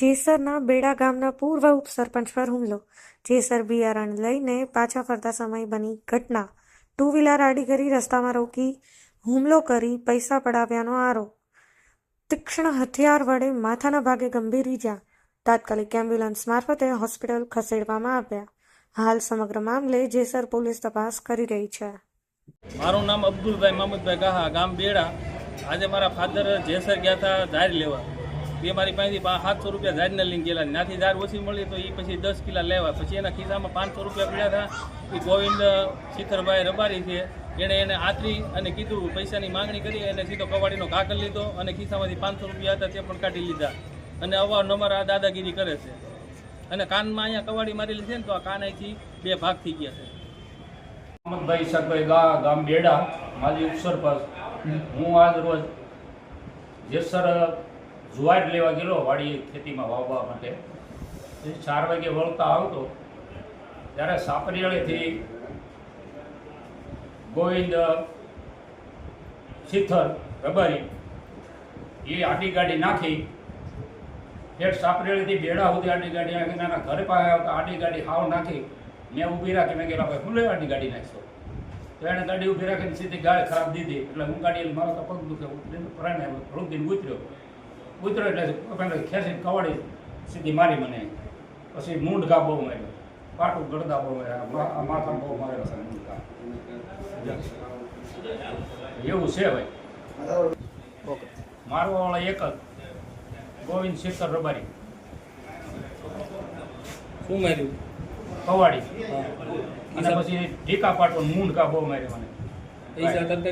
જેસરના બેડા ગામના પૂર્વ ઉપસરપંચ પર હુમલો. જેસર બિયારણ લઈને પાછા ફરતા સમય બની ઘટના. ટુ વ્હીલર આડી કરી રસ્તામાં રોકી હુમલો કરી પૈસા પડાવ્યાનો આરોપ. તીક્ષ્ણ હથિયાર વડે માથાના ભાગે ગંભીર ઈજા. તાત્કાલિક એમ્બ્યુલન્સ મારફતે હોસ્પિટલ ખસેડવામાં આવ્યા. હાલ સમગ્ર મામલે જેસર પોલીસ તપાસ કરી રહી છે. મારું નામ અબ્દુલભાઈ મામુદભાઈ ગાહા, ગામ બેડા. આજે મારા ફાધર જેસર ગયા હતા ધાર લેવા. તે મારી પાસેથી સાતસો રૂપિયા ધારને લઈને ગયેલા. ત્યાંથી ધાર ઓછી મળી તો એ પછી દસ કિલા લેવા. પછી એના ખિસ્સામાં પાંચસો રૂપિયા પડ્યા હતા. એ ગોવિંદ શિખરભાઈ રબારી છે. એણે એને આતરી અને કીધું પૈસાની માંગણી કરી અને સીધો કવાડીનો કાકર કરી લીધો અને ખિસ્સામાંથી પાંચસો રૂપિયા હતા તે પણ કાઢી લીધા. અને અવારનવાર આ દાદાગીરી કરે છે. અને કાનમાં અહીંયા કવાડી મારેલી છે ને તો આ કાન અહીંથી બે ભાગ થઈ ગયા છે. મોહમ્મદભાઈ ઈશાકભાઈ ગા ગામ બેડા. માજી ઉપસરપંચ હું આજ રોજ જેસર જુવાર લેવા ગયેલો, વાડી ખેતીમાં વાવવા માટે. ચાર વાગે વળતા આવતો. ત્યારે સાપરિયાળીથી ગોવિંદ, શિથર, રબારી, એ આડી ગાડી નાખી. ઠેઠ સાપરેલીથી બેડા સુધી આડી ગાડી નાખી નાના ઘરે પાસે આવતા આડી ગાડી હાવ નાખી. મેં ઊભી રાખી, મેં કહેલા ભાઈ હું લેવા આડી ગાડી નાખશો? તો એણે ગાડી ઊભી રાખીને સીધી ગાડી ખરાબ દીધી. એટલે હું ગાડી મારો તો પગ દુખે ઉતરીને થોડુંક દિન ઉતર્યો. ઉતર્યો એટલે ખેંચીને કવાડી સીધી મારી મને. પછી મૂંઢકા બહુ માર્યો. પાટું ગળદા બહુ માર્યા. આ માથા બહુ માર્યો છે મૂંઢકા. એવું છે ભાઈ. મારો વાળો એક જ. ગોવિંદ શેખર રબારી. શું માર્યું? કવાડી. અને પછી ઢીકા પાટો મૂંઢ કા બહુ માર્યો મને.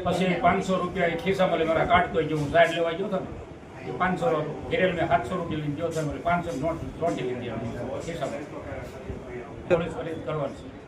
પછી પાંચસો રૂપિયા ખિસ્સામાં લઈ મારા કાઢતો ગયો હું સાઈડ લેવા ગયો હતો ને. ઘેરેલ મેં સાતસો રૂપિયા લઈને ગયો હતો મને પાંચસો નોટ, નોટી લીધી ખિસ્સામાં પોલીસ ફરિયાદ કરવાની છે.